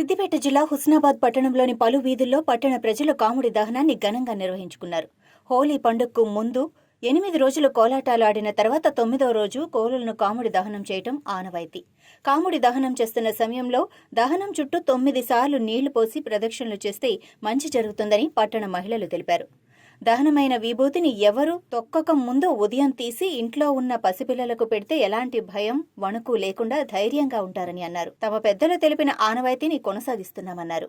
సిద్దిపేట జిల్లా హుస్నాబాద్ పట్టణంలోని పలు వీధుల్లో పట్టణ ప్రజలు కాముడి దహనాన్ని ఘనంగా నిర్వహించుకున్నారు. హోలీ పండుగకు ముందు ఎనిమిది రోజులు కోలాటాలు ఆడిన తర్వాత తొమ్మిదో రోజు కోలులను కాముడి దహనం చేయటం ఆనవాయితీ. కాముడి దహనం చేస్తున్న సమయంలో దహనం చుట్టూ తొమ్మిది సార్లు నీళ్ళు పోసి ప్రదక్షిణలు చేస్తే మంచి జరుగుతుందని పట్టణ మహిళలు తెలిపారు. దహనమైన విభూతిని ఎవరు తొక్కక ముందు ఉదయం తీసి ఇంట్లో ఉన్న పసిపిల్లలకు పెడితే ఎలాంటి భయం వణుకు లేకుండా ధైర్యంగా ఉంటారని అన్నారు. తమ పెద్దలు తెలిపిన ఆనవాయితీని కొనసాగిస్తున్నామన్నారు.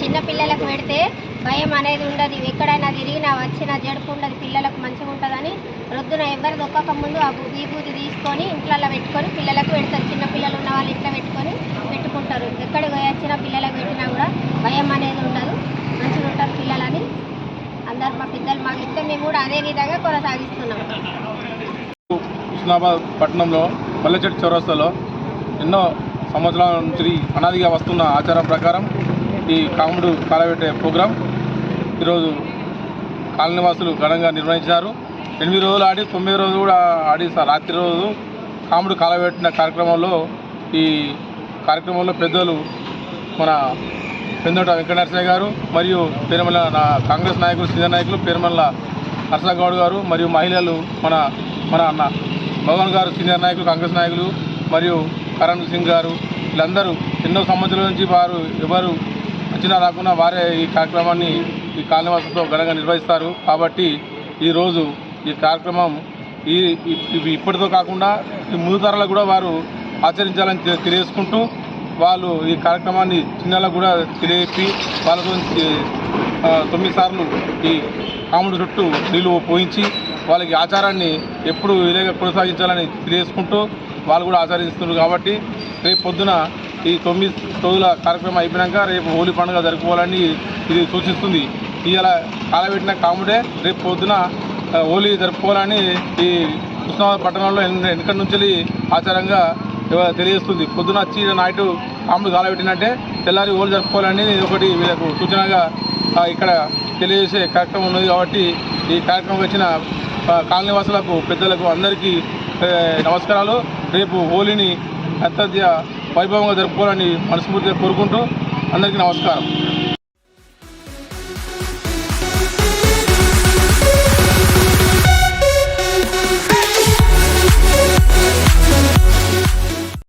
చిన్న పిల్లలకు పెడితే భయం అనేది ఉండదు. ఎక్కడైనా తిరిగినా వచ్చినా జడుపు ఉండదు. పిల్లలకు మంచిగా ఉంటుందని రొద్దున ఎవరు దొక్కక ముందు ఆ విభూతి తీసుకొని ఇంట్లో పెట్టుకొని పిల్లలకు పెడతారు. చిన్న పిల్లలు ఉన్న వాళ్ళు ఇంట్లో పెట్టుకొని పెట్టుకుంటారు. ఎక్కడికి పోయి వచ్చినా పిల్లలకు పెట్టినా కూడా భయం అనేది ఉండదు. మంచిగా ఉంటారు పిల్లలని. అందరు మా పెద్దలు మాకు చెప్తే మేము కూడా అదే విధంగా కొనసాగిస్తున్నాం. హుస్నాబాద్ పట్టణంలో పల్లెచెట్టు చౌరస్తాలో ఎన్నో సంవత్సరాల నుంచి అనాదిగా వస్తున్న ఆచారం ప్రకారం ఈ కాముడు కాలబెట్టే ప్రోగ్రాం. ఈరోజు కాలనివాసులు ఘనంగా నిర్వహించారు ఎనిమిది రోజులు ఆడి తొమ్మిది రోజులు కూడా ఆడి రాత్రి రోజు కాముడు కాలబెట్టిన కార్యక్రమంలో ఈ కార్యక్రమంలో పెద్దలు మన పెందోట వెంకటనరసయ్య గారు మరియు పేరుమల నా కాంగ్రెస్ నాయకులు సీనియర్ నాయకులు పేరుమల్ల హర్షగౌడ్ గారు మరియు మహిళలు మన మన అన్న భగవాన్ గారు సీనియర్ నాయకులు కాంగ్రెస్ నాయకులు మరియు కరణ్ సింగ్ గారు. వీళ్ళందరూ ఎన్నో సంవత్సరాల నుంచి వారు ఎవరు వచ్చినా రాకుండా వారే ఈ కార్యక్రమాన్ని ఈ కాలనివాసంతో ఘనంగా నిర్వహిస్తారు. కాబట్టి ఈరోజు ఈ కార్యక్రమం ఈ ఇవి ఇప్పటితో కాకుండా ఈ ముందు తరాలకు కూడా వారు ఆచరించాలని తెలియజేసుకుంటూ వాళ్ళు ఈ కార్యక్రమాన్ని చిన్నలకు కూడా తెలియపి వాళ్ళతో గురించి తొమ్మిది సార్లు ఈ కాముడు చుట్టూ నీళ్ళు పోయించి వాళ్ళకి ఆచారాన్ని ఎప్పుడు ఇలాగే కొనసాగించాలని తెలియజేసుకుంటూ వాళ్ళు కూడా ఆచరిస్తున్నారు కాబట్టి రేపు పొద్దున ఈ తొమ్మిది రోజుల కార్యక్రమం అయిపోయాక రేపు హోలీ పండుగ జరుపుకోవాలని ఇది సూచిస్తుంది. ఇలా కాలబెట్టిన కాముడే రేపు పొద్దున హోలీ జరుపుకోవాలని ఈ కృష్ణాబాద్ పట్టణంలో ఎన్- నుంచి ఆచారంగా తెలియజేస్తుంది. పొద్దున వచ్చి నైట్ కాముడు కాలబెట్టినట్టే తెల్లారి హోలీ జరుపుకోవాలని ఇది ఒకటి వీళ్ళకు సూచనగా ఇక్కడ తెలియజేసే కార్యక్రమం ఉన్నది కాబట్టి ఈ కార్యక్రమం వచ్చిన కాలనీవాసులకు పెద్దలకు అందరికీ నమస్కారాలు. రేపు హోలీని అత్యధ్య వైభవంగా జరుపుకోవాలని మనస్ఫూర్తిగా కోరుకుంటూ అందరికీ నమస్కారం.